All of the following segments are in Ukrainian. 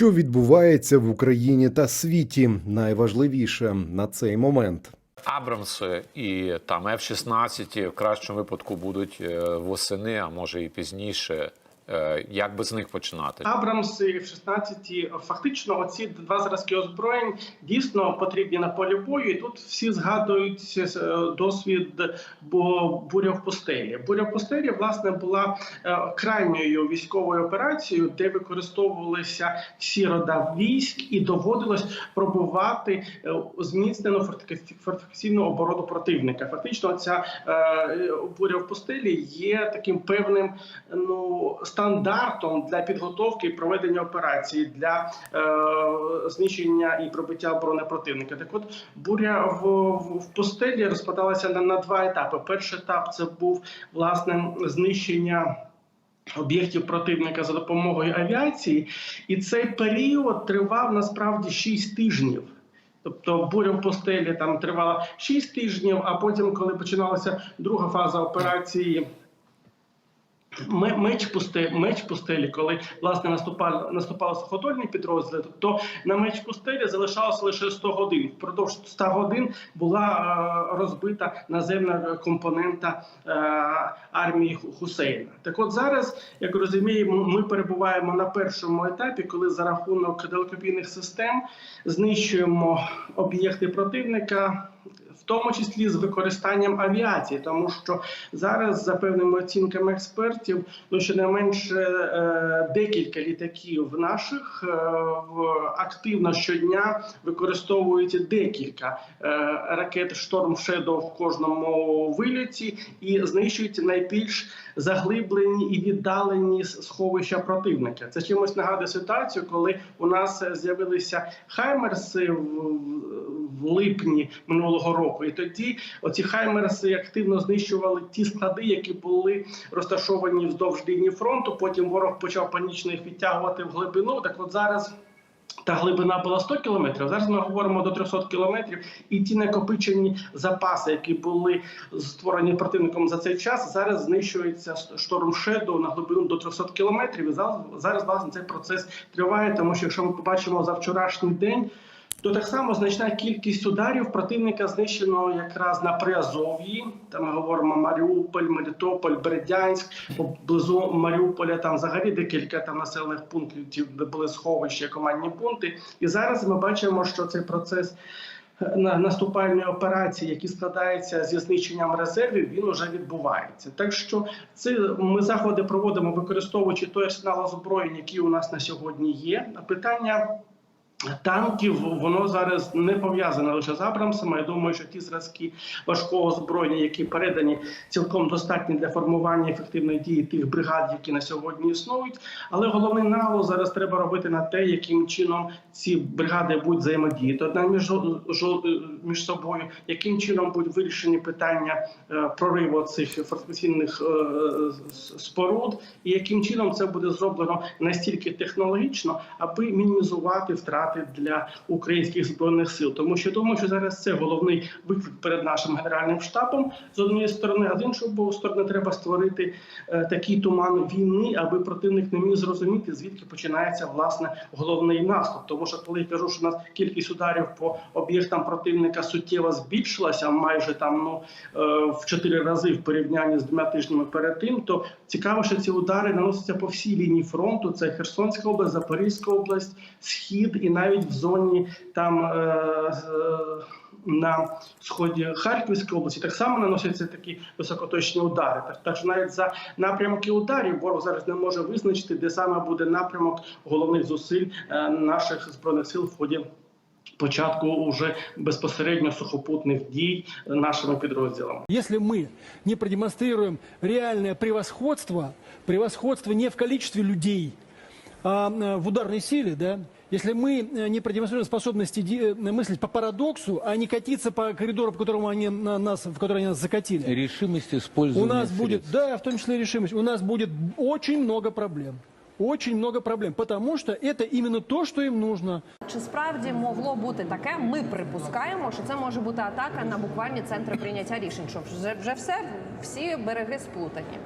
Що відбувається в Україні та світі, найважливіше на цей момент. Абрамси і там F-16 в кращому випадку будуть е, восени, а може і пізніше. Е, Як би з них починати? Абрамси і F-16, фактично, оці два зразки озброєнь дійсно потрібні на полі бою. І тут всі згадують е, досвід буря в пустелі. Буря в пустелі власне була е, крайньою військовою операцією, де використовувалися всі рода військ, і доводилось пробувати е, зміцнену фортифі- фортифікаційну оборону противника. Фактично, ця е, буря в пустелі є таким певним ну стандартом для підготовки і проведення операції для е, знищення і пробиття оборони противника. Так, от буря в, в, в пустелі розпадалася на, на два етапи. Перший етап це був власне знищення. Об'єктів противника за допомогою авіації, і цей період тривав насправді 6 тижнів. Тобто буря в постелі там тривала 6 тижнів, а потім, коли починалася друга фаза операції. Ме- Меч пусте, меч пустелі, коли власне наступали наступали суходольні підрозділи, то на меч пустелі залишалося лише 100 годин. Впродовж 100 годин була е, розбита наземна компонента е, армії Хусейна. Так, от зараз, як розуміємо, ми перебуваємо на першому етапі, коли за рахунок далекобійних систем знищуємо об'єкти противника. В тому числі з використанням авіації, тому що зараз, за певними оцінками експертів, ну щонайменше е, декілька літаків наших е, активно щодня використовують декілька е, ракет Шторм Shadow в кожному вильоті і знищують найбільш заглиблені і віддалені сховища противника. Це чимось нагадує ситуацію, коли у нас з'явилися хаймерси в, в липні минулого року. І тоді оці хаймерси активно знищували ті склади, які були розташовані вздовж лінії фронту. Потім ворог почав панічно їх відтягувати в глибину. Так, от зараз. Та глибина була 100 кілометрів. Зараз ми говоримо до 300 кілометрів, і ті накопичені запаси, які були створені противником за цей час, зараз знищується шторм Шеду на глибину до 300 кілометрів. І зараз, зараз власне цей процес триває, тому що якщо ми побачимо за вчорашній день. То так само значна кількість ударів противника знищено якраз на Приазов'ї. Там ми говоримо Маріуполь, Мелітополь, Бердянськ, поблизу Маріуполя. Там взагалі декілька там населених пунктів, де були сховища, командні пункти. І зараз ми бачимо, що цей процес е, на наступальної операції, які складаються зі знищенням резервів, він уже відбувається. Так що це ми заходи проводимо, використовуючи той арсенал озброєнь, який у нас на сьогодні є. Питання. Танків воно зараз не пов'язане лише з Абрамсами. Я думаю, що ті зразки важкого озброєння, які передані, цілком достатні для формування ефективної дії тих бригад, які на сьогодні існують. Але головний наголос зараз треба робити на те, яким чином ці бригади будуть взаємодіяти одна між, між собою, яким чином будуть вирішені питання е, прориву цих фортифікаційних е, споруд, і яким чином це буде зроблено настільки технологічно, аби мінімізувати втрати для українських збройних сил. Тому що думаю, що зараз це головний виклик перед нашим генеральним штабом з однієї сторони, а з іншої боку сторони треба створити е, такий туман війни, аби противник не міг зрозуміти, звідки починається власне головний наступ. Тому що коли я кажу, що у нас кількість ударів по об'єктам противника суттєво збільшилася, майже там ну е, в чотири рази в порівнянні з двома тижнями перед тим, то цікаво, що ці удари наносяться по всій лінії фронту. Це Херсонська область, Запорізька область, схід і навіть в зоні там. Е, з- на сході Харківської області так само наносяться такі високоточні удари. Так, так що навіть за напрямки ударів ворог зараз не може визначити, де саме буде напрямок головних зусиль е, наших збройних сил в ході початку уже безпосередньо сухопутних дій нашими підрозділами. Если мы не продемонстрируем реальное превосходство, превосходство не в количестве людей, а э, в ударной силе, да, если мы э, не продемонстрируем способности де- э, мыслить по парадоксу, а не катиться по коридору, по которому они на- нас, в который они нас закатили, решимость у использования нас будет, средств. да, в том числе и решимость, у нас будет очень много проблем. Очень много проблем, потому что это именно то, что им нужно. Чи справді могло бути таке? Ми припускаємо, що це може бути атака на буквальні центри прийняття рішень. Що вже, вже все, всі береги сплутані.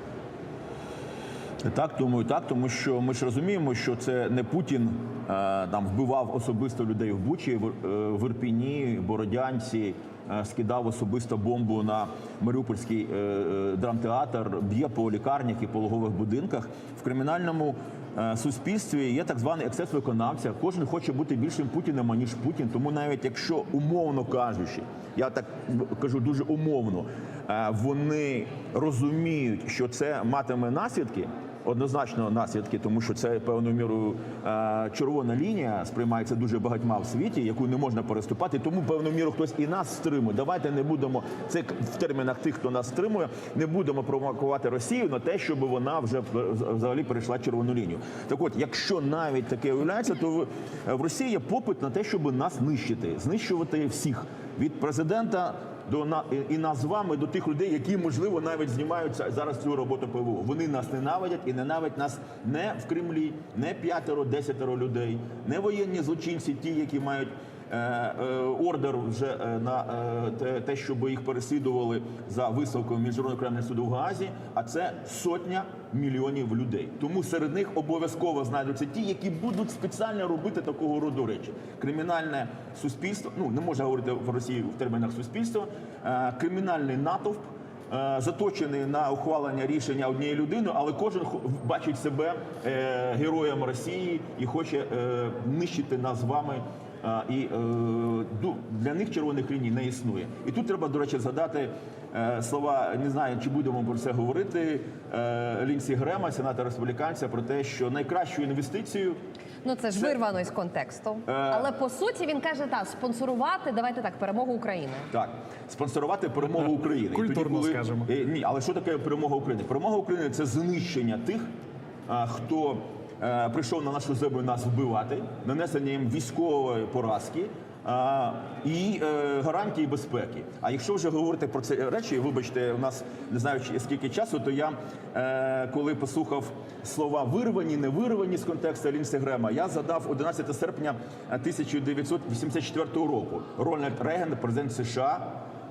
Так, думаю, так, тому що ми ж розуміємо, що це не Путін е, там вбивав особисто людей в Бучі, в, е, Ірпіні, Бородянці, е, скидав особисто бомбу на Маріупольський драмтеатр, б'є по лікарнях і пологових будинках. В кримінальному суспільстві є так званий ексцес виконавця. Кожен хоче бути більшим Путіним, аніж Путін. Тому навіть якщо умовно кажучи, я так кажу дуже умовно, вони розуміють, що це матиме наслідки. Однозначно наслідки, тому що це певною мірою е, червона лінія сприймається дуже багатьма в світі, яку не можна переступати. Тому певною мірою хтось і нас стримує. Давайте не будемо це в термінах тих, хто нас стримує, не будемо провокувати Росію на те, щоб вона вже взагалі перейшла червону лінію. Так от, якщо навіть таке уявляється, то в Росії є попит на те, щоб нас нищити, знищувати всіх від президента до на і нас з вами до тих людей, які можливо навіть знімаються зараз цю роботу ПВО. Вони нас ненавидять і ненавидять нас не в Кремлі, не п'ятеро, десятеро людей, не воєнні злочинці, ті, які мають. Е, е, Ордер вже е, на те- щоб їх переслідували за висновком міжнародного кримінального суду в Гаазі, а це сотня мільйонів людей. Тому серед них обов'язково знайдуться ті, які будуть спеціально робити такого роду речі. Кримінальне суспільство, ну не можна говорити в Росії в термінах суспільства, кримінальний натовп. Заточений на ухвалення рішення однієї людини, але кожен бачить себе героєм Росії і хоче нищити нас з вами. Е, і е, для них червоних ліній не існує. І тут треба, до речі, згадати е, слова. Не знаю, чи будемо про це говорити. Е, Лінсі Грема, сенатора республіканця, про те, що найкращою інвестицією Ну це ж вирвано із контексту. Але по суті він каже, так, спонсорувати, давайте так, перемогу України. Так, спонсорувати перемогу України. Культурно коли- скажемо. Е, Ні, але що таке перемога України? Перемога України це знищення тих, хто е, прийшов на нашу землю нас вбивати, нанесення їм військової поразки. а, І е, гарантії безпеки. А якщо вже говорити про ці речі, вибачте, у нас не знаю скільки часу, то я е, коли послухав слова вирвані, не вирвані з контексту Лінсі Грема, я задав 11 серпня 1984 року. Рональд Рейган, президент США,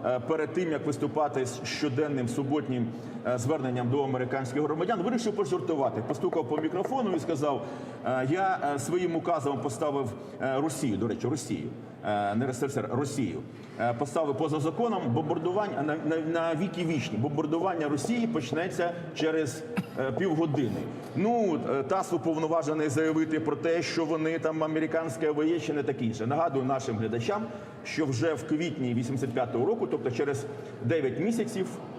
е, перед тим як виступати з щоденним суботнім е, зверненням до американських громадян, вирішив пожартувати. Постукав по мікрофону і сказав: е, Я е, своїм указом поставив е, Росію, до речі, Росію. е, Не РСФСР, Росію Е, поставив поза законом бомбардування на, на, на віки вічні. Бомбардування Росії почнеться через е, півгодини. Ну е, ТАСС уповноважений заявити про те, що вони там американське чи не таке інше. Нагадую нашим глядачам, що вже в квітні 85-го року, тобто через 9 місяців, е,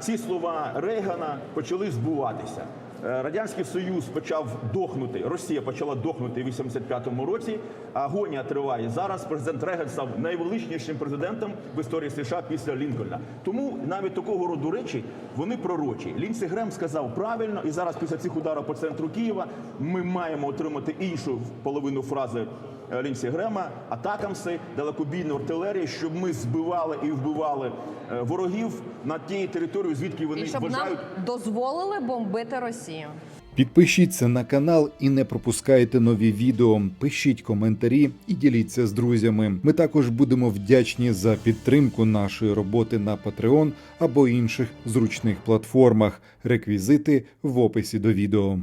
ці слова Рейгана почали збуватися. Е, Радянський Союз почав дохнути, Росія почала дохнути в 85-му році. Агонія триває зараз. Президент Реган став найвеличнішим президентом в історії США після Лінкольна. Тому навіть такого роду речі вони пророчі. Лінсі Грем сказав правильно, і зараз після цих ударів по центру Києва ми маємо отримати іншу половину фрази е, Лінсі Грема, атакамси, далекобійну артилерію, щоб ми збивали і вбивали е, ворогів на тій території, звідки вони І щоб нам дозволили бомбити Росію. Підпишіться на канал і не пропускайте нові відео. Пишіть коментарі і діліться з друзями. Ми також будемо вдячні за підтримку нашої роботи на Patreon або інших зручних платформах. Реквізити в описі до відео.